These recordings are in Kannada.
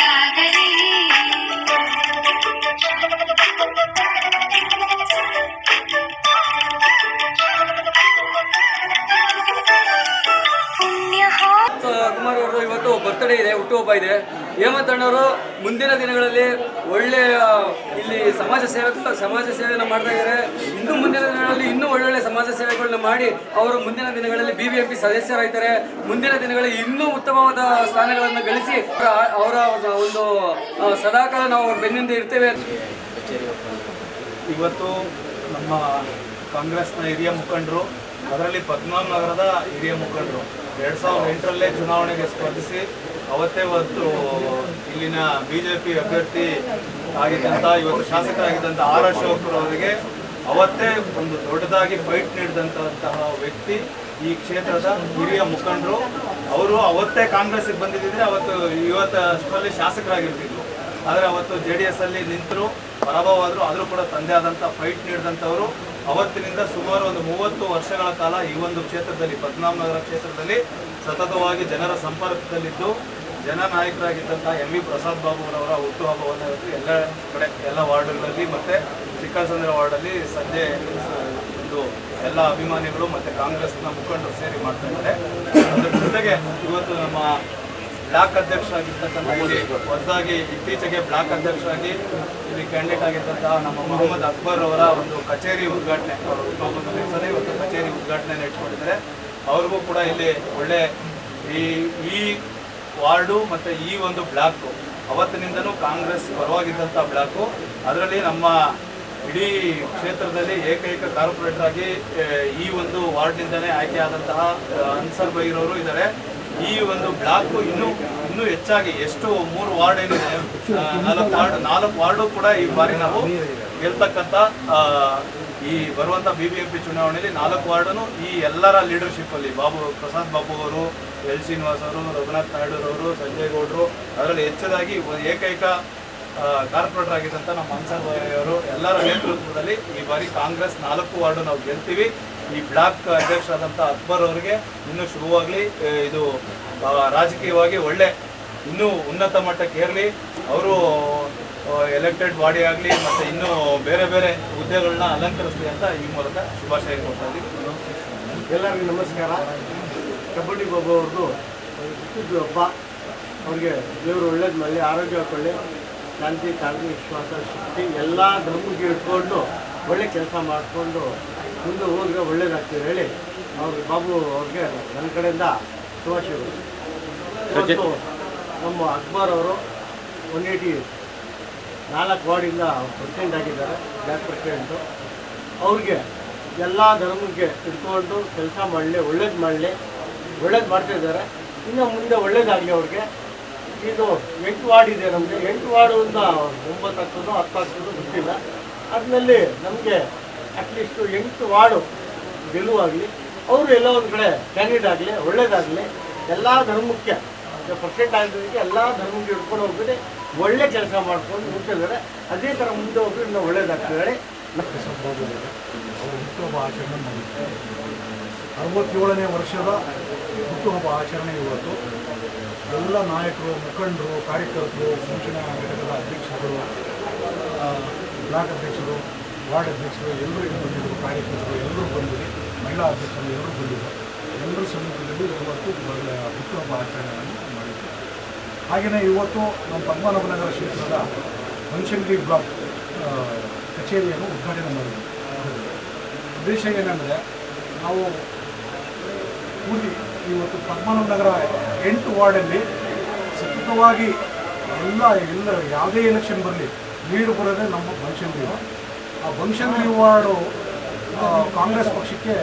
ನಿನ್ನದಾಗಲಿ ಬರ್ತ್ಡೇ ಇದೆ ಹುಟ್ಟುಹಬ್ಬ ಇದೆ. ಹೇಮಂತ್ ಅಣ್ಣವರು ಮುಂದಿನ ದಿನಗಳಲ್ಲಿ ಒಳ್ಳೆ ಇಲ್ಲಿ ಸಮಾಜ ಸೇವಕ, ಸಮಾಜ ಸೇವೆಯನ್ನು ಮಾಡ್ತಾ ಇದ್ದಾರೆ. ಇನ್ನು ಮುಂದಿನ ದಿನಗಳಲ್ಲಿ ಇನ್ನೂ ಒಳ್ಳೊಳ್ಳೆ ಸಮಾಜ ಸೇವೆಗಳನ್ನ ಮಾಡಿ ಅವರು ಮುಂದಿನ ದಿನಗಳಲ್ಲಿ ಬಿ ಬಿ ಎಂ ಪಿ ಸದಸ್ಯರಾಗ್ತಾರೆ. ಮುಂದಿನ ದಿನಗಳಲ್ಲಿ ಇನ್ನೂ ಉತ್ತಮವಾದ ಸ್ಥಾನಗಳನ್ನು ಗಳಿಸಿ ಅವರ ಅವರ ಒಂದು ಸದಾಕಾಲ ನಾವು ಅವ್ರ ಬೆನ್ನಿಂದ ಇರ್ತೇವೆ. ಇವತ್ತು ನಮ್ಮ ಕಾಂಗ್ರೆಸ್ನ ಹಿರಿಯ ಮುಖಂಡರು ಅದರಲ್ಲಿ ಪದ್ಮನಾಭ ನಗರದ ಹಿರಿಯ ಮುಖಂಡರು. ಎರಡು ಸಾವಿರದ ಎಂಟರಲ್ಲೇ ಚುನಾವಣೆಗೆ ಸ್ಪರ್ಧಿಸಿ ಅವತ್ತೇ ಹೊತ್ತು ಇಲ್ಲಿನ ಬಿ ಜೆ ಪಿ ಅಭ್ಯರ್ಥಿ ಆಗಿದ್ದಂಥ ಇವತ್ತು ಶಾಸಕರಾಗಿದ್ದಂಥ ಆರ್ ಅಶೋಕರು ಅವರಿಗೆ ಅವತ್ತೇ ಒಂದು ದೊಡ್ಡದಾಗಿ ಫೈಟ್ ನೀಡಿದಂತಹ ವ್ಯಕ್ತಿ ಈ ಕ್ಷೇತ್ರದ ಹಿರಿಯ ಮುಖಂಡರು. ಅವರು ಅವತ್ತೇ ಕಾಂಗ್ರೆಸ್ಗೆ ಬಂದಿದ್ದರೆ ಅವತ್ತು ಇವತ್ತು ಅಷ್ಟರಲ್ಲಿ ಶಾಸಕರಾಗಿರ್ತಿದ್ರು. ಆದರೆ ಅವತ್ತು ಜೆ ಡಿ ಎಸ್ ಅಲ್ಲಿ ನಿಂತರು, ಪರಾಭವವಾದರು, ಆದರೂ ಕೂಡ ತಂದೆ ಆದಂಥ ಫೈಟ್ ನೀಡಿದಂಥವರು. ಅವತ್ತಿನಿಂದ ಸುಮಾರು ಒಂದು ಮೂವತ್ತು ವರ್ಷಗಳ ಕಾಲ ಈ ಒಂದು ಕ್ಷೇತ್ರದಲ್ಲಿ, ಪದ್ಮನಾಭನಗರ ಕ್ಷೇತ್ರದಲ್ಲಿ ಸತತವಾಗಿ ಜನರ ಸಂಪರ್ಕದಲ್ಲಿದ್ದು, ಜನ ನಾಯಕರಾಗಿದ್ದಂಥ ಎಂ ವಿ ಪ್ರಸಾದ್ ಬಾಬುರವರ ಹುಟ್ಟು ಹುಟ್ಟುಹಬ್ಬವನ್ನು ಇವತ್ತು ಎಲ್ಲ ಕಡೆ, ಎಲ್ಲ ವಾರ್ಡ್ಗಳಲ್ಲಿ ಮತ್ತು ಚಿಕ್ಕಸಂದ್ರ ವಾರ್ಡಲ್ಲಿ ಸಂಜೆ, ಒಂದು ಎಲ್ಲ ಅಭಿಮಾನಿಗಳು ಮತ್ತು ಕಾಂಗ್ರೆಸ್ನ ಮುಖಂಡರು ಸೇರಿ ಮಾಡ್ತಾ ಇದ್ದಾರೆ. ಅದರ ಜೊತೆಗೆ ಇವತ್ತು ನಮ್ಮ ಬ್ಲಾಕ್ ಅಧ್ಯಕ್ಷರಾಗಿರ್ತಕ್ಕಂಥ ಇಲ್ಲಿ ಹೊಸದಾಗಿ ಇತ್ತೀಚೆಗೆ ಬ್ಲಾಕ್ ಅಧ್ಯಕ್ಷರಾಗಿ ಇಲ್ಲಿ ಕ್ಯಾಂಡಿಡೇಟ್ ಆಗಿರ್ತಕ್ಕಂಥ ನಮ್ಮ ಮೊಹಮ್ಮದ್ ಅಕ್ಬರ್ ಅವರ ಒಂದು ಕಚೇರಿ ಉದ್ಘಾಟನೆ ಅವರು ಹುಟ್ಟುಹಬ್ಬದ ಇವತ್ತು ಕಚೇರಿ ಉದ್ಘಾಟನೆ ಇಟ್ಕೊಂಡಿದ್ದಾರೆ ಅವ್ರಿಗೂ ಕೂಡ ಇಲ್ಲಿ ಒಳ್ಳೆ ಈ ಈ ವಾರ್ಡು ಮತ್ತು ಈ ಒಂದು ಬ್ಲಾಕು ಅವತ್ತಿನಿಂದನೂ ಕಾಂಗ್ರೆಸ್ ಪರವಾಗಿದ್ದಂಥ ಬ್ಲಾಕು, ಅದರಲ್ಲಿ ನಮ್ಮ ಇಡೀ ಕ್ಷೇತ್ರದಲ್ಲಿ ಏಕೈಕ ಕಾರ್ಪೊರೇಟರ್ ಆಗಿ ಈ ಒಂದು ವಾರ್ಡ್ನಿಂದನೇ ಆಯ್ಕೆ ಆದಂತಹ ಅನ್ಸರ್ ಬೈರವರು ಇದ್ದಾರೆ. ಈ ಒಂದು ಬ್ಲಾಕ್ ಇನ್ನೂ ಇನ್ನೂ ಹೆಚ್ಚಾಗಿ ಎಷ್ಟು ಮೂರು ವಾರ್ಡ್ ಏನಿದೆ ನಾಲ್ಕು ವಾರ್ಡ್, ನಾಲ್ಕು ವಾರ್ಡು ಕೂಡ ಈ ಬಾರಿ ನಾವು ಗೆಲ್ತಕ್ಕಂಥ ಈ ಬರುವಂತ ಬಿ ಬಿ ಎಂ ಪಿ ಚುನಾವಣೆಯಲ್ಲಿ ನಾಲ್ಕು ವಾರ್ಡನು ಈ ಎಲ್ಲರ ಲೀಡರ್ಶಿಪ್ ಅಲ್ಲಿ. ಬಾಬು, ಪ್ರಸಾದ್ ಬಾಬು ಅವರು, ಎಲ್ ಶ್ರೀನಿವಾಸ್ ಅವರು, ರಘುನಾಥ್ ನಾಯ್ಡು ಅವರು, ಸಂಜಯ್ ಗೌಡರು, ಅದರಲ್ಲಿ ಹೆಚ್ಚದಾಗಿ ಏಕೈಕ ಕಾರ್ಪೊರೇಟರ್ ಆಗಿದ್ದಂಥ ನಮ್ಮ ಅನ್ಸರ್ ಅವರು ಎಲ್ಲರ ನೇತೃತ್ವದಲ್ಲಿ ಈ ಬಾರಿ ಕಾಂಗ್ರೆಸ್ ನಾಲ್ಕು ವಾರ್ಡು ನಾವು ಗೆಲ್ತೀವಿ. ಈ ಬ್ಲಾಕ್ ಅಧ್ಯಕ್ಷರಾದಂಥ ಅಕ್ಬರ್ ಅವರಿಗೆ ಇನ್ನೂ ಶುರುವಾಗಲಿ ಇದು ರಾಜಕೀಯವಾಗಿ ಒಳ್ಳೆ, ಇನ್ನೂ ಉನ್ನತ ಮಟ್ಟಕ್ಕೆ ಏರಲಿ. ಅವರು ಎಲೆಕ್ಟೆಡ್ ಬಾಡಿ ಆಗಲಿ ಮತ್ತು ಇನ್ನೂ ಬೇರೆ ಬೇರೆ ಹುದ್ದೆಗಳನ್ನ ಅಲಂಕರಿಸಲಿ ಅಂತ ಈ ಮೂಲಕ ಶುಭಾಶಯ ಕೊಡ್ತಾ ಇದ್ದೀವಿ ಎಲ್ಲರಿಗೂ ನಮಸ್ಕಾರ. ಕಬಡ್ಡಿ ಬಾಬು ಅವ್ರದ್ದು ಹುಟ್ಟಿದ್ದು ಹಬ್ಬ. ಅವ್ರಿಗೆ ದೇವರು ಒಳ್ಳೇದು ಮಳೆ ಆರೋಗ್ಯ ಹಾಕೊಳ್ಳಿ ಶಾಂತಿ ಕಾಂತಿ ವಿಶ್ವಾಸ, ಶಕ್ತಿ, ಎಲ್ಲ ಧರ್ಮಕ್ಕೆ ಇಟ್ಕೊಂಡು ಒಳ್ಳೆ ಕೆಲಸ ಮಾಡಿಕೊಂಡು ಮುಂದೆ ಹೋದ್ರೆ ಒಳ್ಳೇದಾಗ್ತದೆ ಹೇಳಿ. ಅವ್ರಿಗೆ ಬಾಬು ಅವ್ರಿಗೆ ನನ್ನ ಕಡೆಯಿಂದ ಶುಭಾಶಯಗಳು ಇವತ್ತು ನಮ್ಮ ಅಕ್ಬರ್ ಅವರು ಒನ್ ಏಯ್ಟಿ ನಾಲ್ಕು ವಾರ್ಡಿಂದ ಪ್ರೆಸಿಡೆಂಟ್ ಆಗಿದ್ದಾರೆ ಬ್ಲಾಕ್ ಪ್ರೆಸಿಡೆಂಟು. ಅವ್ರಿಗೆ ಎಲ್ಲ ಧರ್ಮಕ್ಕೆ ಇಟ್ಕೊಂಡು ಕೆಲಸ ಮಾಡಲಿ ಒಳ್ಳೇದು ಮಾಡಲಿ ಒಳ್ಳೇದು ಮಾಡ್ತಾ ಇದ್ದಾರೆ. ಇನ್ನು ಮುಂದೆ ಒಳ್ಳೇದಾಗಲಿ ಅವ್ರಿಗೆ. ಇದು ಎಂಟು ವಾರ್ಡ್ ಇದೆ ನಮಗೆ. ಎಂಟು ವಾರ್ಡಿಂದ ಒಂಬತ್ತು ಆಗ್ತದೋ ಹತ್ತು ಆಗ್ತದೋ ಗೊತ್ತಿಲ್ಲ. ಅದರಲ್ಲಿ ನಮಗೆ ಅಟ್ಲೀಸ್ಟು ಎಂಟು ವಾರ್ಡು ಗೆಲುವಾಗಲಿ ಅವರು ಎಲ್ಲ ಒಂದು ಕಡೆ ಕ್ಯಾಂಡಿಡೇಟ್ ಆಗಲಿ ಒಳ್ಳೇದಾಗಲಿ ಎಲ್ಲ ಧರ್ಮಕ್ಕೆ ಪರ್ಸೆಂಟ್ ಆಗಿದ್ದಕ್ಕೆ ಎಲ್ಲ ಧರ್ಮಕ್ಕೆ ಹಿಡ್ಕೊಂಡು ಹೋಗ್ಬಿಟ್ಟು ಒಳ್ಳೆ ಕೆಲಸ ಮಾಡ್ಕೊಂಡು ಹೋಗ್ತಿದ್ದಾರೆ ಅದೇ ಥರ ಮುಂದೆ ಹೋಗಿ ಇನ್ನೂ ಅವರು ಹುಟ್ಟುಹಬ್ಬ ಆಚರಣೆ ಮಾಡಿದ್ದಾರೆ ಅರವತ್ತೇಳನೇ ವರ್ಷದ ಹುಟ್ಟುಹಬ್ಬ ಆಚರಣೆ ಇವತ್ತು. ಎಲ್ಲ ನಾಯಕರು, ಮುಖಂಡರು, ಕಾರ್ಯಕರ್ತರು ಮುಂಚಿನ ಘಟಕದ ಅಧ್ಯಕ್ಷರು ಬ್ಲಾಕ್ ಅಧ್ಯಕ್ಷರು ವಾರ್ಡ್ ಅಧ್ಯಕ್ಷರು, ಎಲ್ಲರೂ ಬಂದಿದ್ದರು ಕಾರ್ಯಕರ್ತರು ಎಲ್ಲರೂ ಬಂದಿದೆ, ಮಹಿಳಾ ಅಧ್ಯಕ್ಷರು ಎಲ್ಲರೂ ಬಂದಿದ್ದರು ಎಲ್ಲರೂ ಸಮೀಪದಲ್ಲಿ ಇವತ್ತು ಹುಟ್ಟುಹಬ್ಬ ಆಚರಣೆಯನ್ನು ಮಾಡಿದ್ದಾರೆ. ಹಾಗೆಯೇ ಇವತ್ತು ನಮ್ಮ ಪದ್ಮನಾಭನಗರ ಕ್ಷೇತ್ರದ ಬನಶಂಕರಿ ಬ್ಲಾಕ್ ಕಚೇರಿಯನ್ನು ಉದ್ಘಾಟನೆ ಮಾಡಿದ್ವಿ ಉದ್ದೇಶ ಏನಂದರೆ, ನಾವು ಪೂರ್ತಿ ಇವತ್ತು ಪದ್ಮನಾಭನಗರ ಎಂಟು ವಾರ್ಡಲ್ಲಿ ಸತತವಾಗಿ ಎಲ್ಲ ಎಲ್ಲ ಯಾವುದೇ ಎಲೆಕ್ಷನ್ ಬರಲಿ, ನೀರು ಬರೋದೇ ನಮ್ಮ ಬನಶಂಕರಿ ಆ ಬನಶಂಕರಿ ವಾರ್ಡು ಕಾಂಗ್ರೆಸ್ ಪಕ್ಷಕ್ಕೆ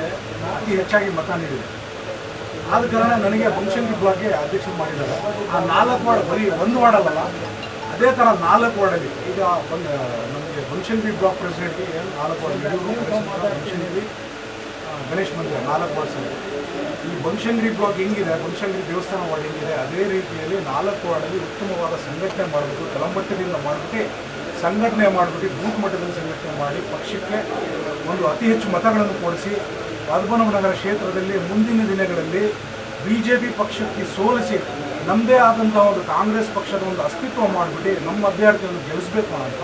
ಅತಿ ಹೆಚ್ಚಾಗಿ ಮತ ನೀಡಿದೆ. ಆದ ಕಾರಣ ನನಗೆ ಫಂಕ್ಷನ್ ಬ್ಲಾಕ್ಗೆ ಅಧ್ಯಕ್ಷ ಮಾಡಿದ್ದಾರೆ. ಆ ನಾಲ್ಕು ವಾರ್ಡ್ ಬರೀ ಒಂದು ವಾರ್ಡ್ ಅಲ್ಲಲ್ಲ ಅದೇ ಥರ ನಾಲ್ಕು ವಾರ್ಡಲ್ಲಿ ಈಗ ಬಂದ ನಮಗೆ ಬನಶಂಕರಿ ಬ್ಲಾಕ್ ಪ್ರೆಸಿಡೆಂಟ್ಗೆ ನಾಲ್ಕು ವಾರ್ಡ್ ಆ, ಗಣೇಶ್ ಮಂದಿರ ನಾಲ್ಕು ವಾರ್ಡ್ಸ್ ಇದೆ ಈ ಬನಶಂಕರಿ ಬ್ಲಾಕ್ ಹೆಂಗಿದೆ ಬನಶಂಕರಿ ದೇವಸ್ಥಾನ ವಾರ್ಡ್ ಹೆಂಗಿದೆ ಅದೇ ರೀತಿಯಲ್ಲಿ ನಾಲ್ಕು ವಾರ್ಡಲ್ಲಿ ಉತ್ತಮವಾದ ಸಂಘಟನೆ ಮಾಡಬೇಕು ತಲಮಟ್ಟದಿಂದ ಮಾಡಿಬಿಟ್ಟು ಸಂಘಟನೆ ಮಾಡಿಬಿಟ್ಟು ಬೂತ್ ಮಟ್ಟದಲ್ಲಿ ಸಂಘಟನೆ ಮಾಡಿ ಪಕ್ಷಕ್ಕೆ ಒಂದು ಅತಿ ಹೆಚ್ಚು ಮತಗಳನ್ನು ಕೊಡಿಸಿ ಪದ್ಮನಾಭನಗರ ಕ್ಷೇತ್ರದಲ್ಲಿ ಮುಂದಿನ ದಿನಗಳಲ್ಲಿ ಬಿ ಜೆ ಪಿ ಪಕ್ಷಕ್ಕೆ ಸೋಲಿಸಿ ನಮ್ಮದೇ ಆದಂತಹ ಒಂದು ಕಾಂಗ್ರೆಸ್ ಪಕ್ಷದ ಒಂದು ಅಸ್ತಿತ್ವ ಮಾಡಿಬಿಟ್ಟು ನಮ್ಮ ಅಭ್ಯರ್ಥಿಯನ್ನು ಗೆಲ್ಲಿಸಬೇಕು ಅಂತ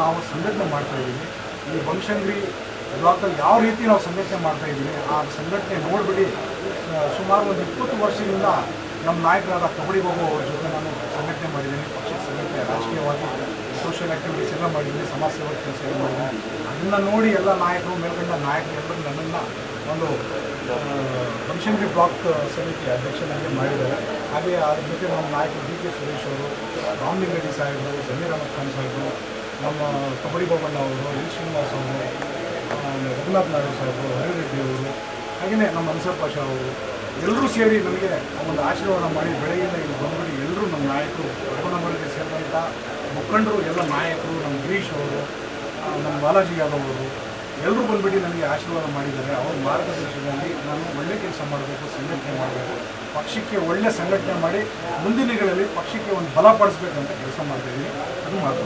ನಾವು ಸಂಘಟನೆ ಮಾಡ್ತಾ ಇದ್ದೀವಿ. ಈ ಬನಶಂಕರಿ ಬ್ಲಾಕಲ್ಲಿ ಯಾವ ರೀತಿ ನಾವು ಸಂಘಟನೆ ಮಾಡ್ತಾ ಇದ್ದೀವಿ, ಆ ಸಂಘಟನೆ ನೋಡಿಬಿಡಿ ಸುಮಾರು ಒಂದು ಇಪ್ಪತ್ತು ವರ್ಷದಿಂದ ನಮ್ಮ ನಾಯಕರಾದ ಕಬಡ್ಡಿ ಬಾಬು ಅವ್ರ ಜೊತೆ ನಾನು ಸಂಘಟನೆ ಮಾಡಿದ್ದೀನಿ. ಪಕ್ಷದ ಸಂಘಟನೆ ರಾಜಕೀಯವಾಗಿ ಸೋಷಿಯಲ್ ಆ್ಯಕ್ಟಿವಿಟೀಸ್ ಎಲ್ಲ ಮಾಡಿದ್ದೀನಿ ಸಮಾಜ ಸೇವಾ ಕೆಲಸ ಎಲ್ಲ ಮಾಡಿದ್ದೀನಿ ಅದನ್ನು ನೋಡಿ ಎಲ್ಲ ನಾಯಕರು ಮೇಲ್ಕಂಡ ನಾಯಕರು ಎಲ್ಲರೂ ನನ್ನನ್ನು ಒಂದು ಆ, ಬ್ಲಾಕ್ ಸಮಿತಿ ಅಧ್ಯಕ್ಷನಾಗಿ ಮಾಡಿದ್ದಾರೆ. ಹಾಗೆ ಅದ್ರ ಜೊತೆ ನಮ್ಮ ನಾಯಕರು ಡಿ ಕೆ ಸುರೇಶ್ ಅವರು ರಾಮಲಿಂಗಡಿ ಸಾಹೇಬರು ಸಮೀರ್ ಅಹಮದ್ ಖಾನ್ ಸಾಹೇಬರು ನಮ್ಮ ಕಬಡ್ಡಿ ಬೋಬಣ್ಣ ಅವರು ಎಲ್ ಶ್ರೀನಿವಾಸ್ ಅವರು ರಘುನಾಥ್ ನಾರಾಯಣ ಸಾಹೇಬರು ಹರಿರೆಡ್ಡಿ ಅವರು ಹಾಗೆಯೇ ನಮ್ಮ ಅನ್ಸರ್ ಪಾಷಾ ಅವರು ಎಲ್ಲರೂ ಸೇರಿ ನನಗೆ ಒಂದು ಆಶೀರ್ವಾದ ಮಾಡಿ ಬೆಳಗ್ಗೆ ಇಲ್ಲಿ ಬಂದ್ಬಿಟ್ಟು ಎಲ್ಲರೂ ನಮ್ಮ ನಾಯಕರು ರಘುನಗರಕ್ಕೆ ಸೇರಿದಂಥ ಮುಖಂಡರು, ಎಲ್ಲ ನಾಯಕರು, ನಮ್ಮ ಗಿರೀಶ್ ಅವರು ನಮ್ಮ ಬಾಲಾಜಿ ಯಾದವ್ ಅವರು ಎಲ್ಲರೂ ಬಂದುಬಿಟ್ಟು ನನಗೆ ಆಶೀರ್ವಾದ ಮಾಡಿದ್ದಾರೆ. ಅವ್ರ ಮಾರ್ಗದರ್ಶನದಲ್ಲಿ ನಾನು ಒಳ್ಳೆ ಕೆಲಸ ಮಾಡಬೇಕು, ಸಂಘಟನೆ ಮಾಡಬೇಕು, ಪಕ್ಷಕ್ಕೆ ಒಳ್ಳೆ ಸಂಘಟನೆ ಮಾಡಿ ಮುಂದಿನಗಳಲ್ಲಿ ಪಕ್ಷಕ್ಕೆ ಒಂದು ಬಲ ಪಡಿಸ್ಬೇಕಂತ ಕೆಲಸ ಮಾಡ್ತಾಯಿದ್ದೀನಿ ಅದು ಮಾತು.